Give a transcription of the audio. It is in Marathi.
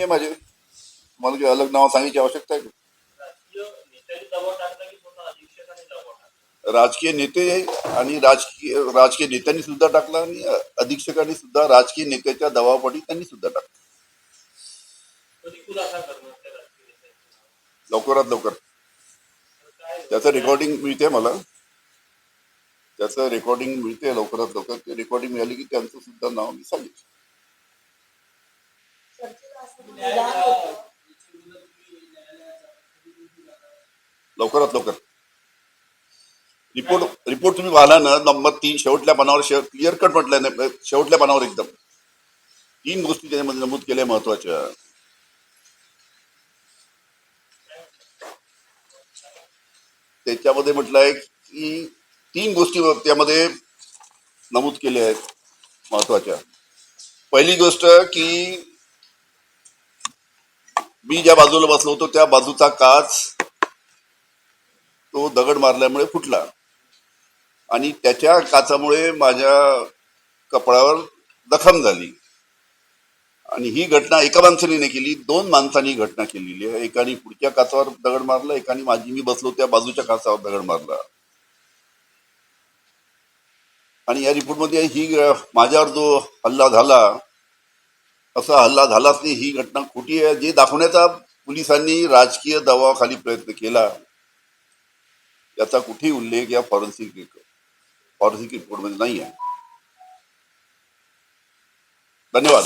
आहे माझे. मला काही अलग नाव सांगायची आवश्यकता आहे राजकीय नेते आणि राजकीय राजकीय नेत्यांनी सुद्धा टाकला आणि अधीक्षकांनी सुद्धा राजकीय नेत्याच्या दबावापोटी त्यांनी सुद्धा टाकला. लवकरात लवकर. त्याचं रेकॉर्डिंग मिळते मला. त्याचं रेकॉर्डिंग मिळते लवकरात लवकर. ते रेकॉर्डिंग मिळाली की त्यांचं सुद्धा नाव मी सांगितलं चर्चेला असं विधान होतं लवकरात लवकर. रिपोर्ट रिपोर्ट तुम्ही व्हायला ना नंबर तीन शेवटल्या पानावर क्लिअर कट म्हटलं नाही शेवटल्या पानावर एकदम. तीन गोष्टी त्याच्यामध्ये नमूद केल्या महत्त्वाच्या. त्याच्यामध्ये म्हटलंय की तीन गोष्टी त्यामध्ये नमूद केल्या आहेत महत्त्वाच्या. पहिली गोष्ट की मी ज्या बाजूला बसलो होतो त्या बाजूचा काच तो दगड मारल्यामुळे फुटला. आणि त्याच्या काचामुळे माझ्या कपड्यावर दखम झाली. आणि ही घटना एका माणसाने नाही केली दोन माणसांनी घटना केलेली आहे. एकाने पुढच्या काचावर दगड मारला एकाने माझी मी बसलो त्या बाजूच्या काचावर दगड मारला. आणि या रिपोर्टमध्ये ही माझ्यावर जो हल्ला झाला असा हल्ला झालाच नाही. ही घटना खोटी आहे. जे दाखवण्याचा पोलिसांनी राजकीय दबावाखाली प्रयत्न केला याचा कुठेही उल्लेख या फॉरेन्सिक फॉरेन्सिक रिपोर्टमध्ये नाही आहे धन्यवाद.